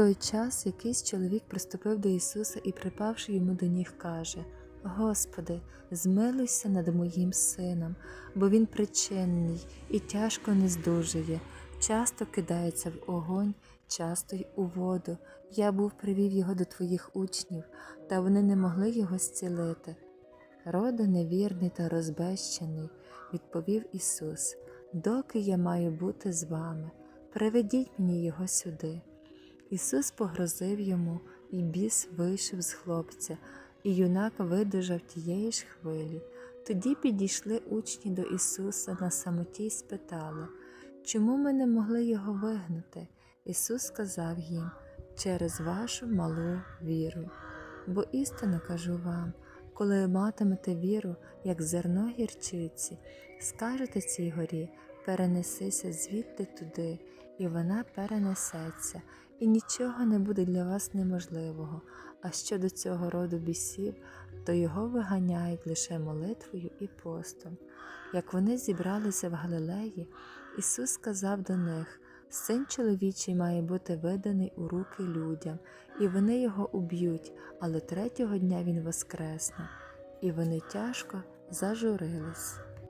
той час якийсь чоловік приступив до Ісуса і, припавши йому до ніг, каже: Господи, змилуйся над моїм сином, бо він причинний і тяжко не здужує, часто кидається в огонь, часто й у воду. Я був привів його до твоїх учнів, та вони не могли його зцілити. Роде невірний та розбещений, відповів Ісус, доки я маю бути з вами, приведіть мені його сюди. Ісус погрозив йому, і біс вийшов з хлопця, і юнак видужав тієї ж хвилі. Тоді підійшли учні до Ісуса на самоті й спитали, чому ми не могли його вигнати? Ісус сказав їм через вашу малу віру. Бо істинно кажу вам, коли матимете віру, як зерно гірчиці, скажете цій горі, перенесися звідти туди, і вона перенесеться, і нічого не буде для вас неможливого. А щодо цього роду бісів, то його виганяють лише молитвою і постом. Як вони зібралися в Галилеї, Ісус сказав до них: Син чоловічий має бути виданий у руки людям, і вони його уб'ють, але третього дня він воскресне. І вони тяжко зажурились.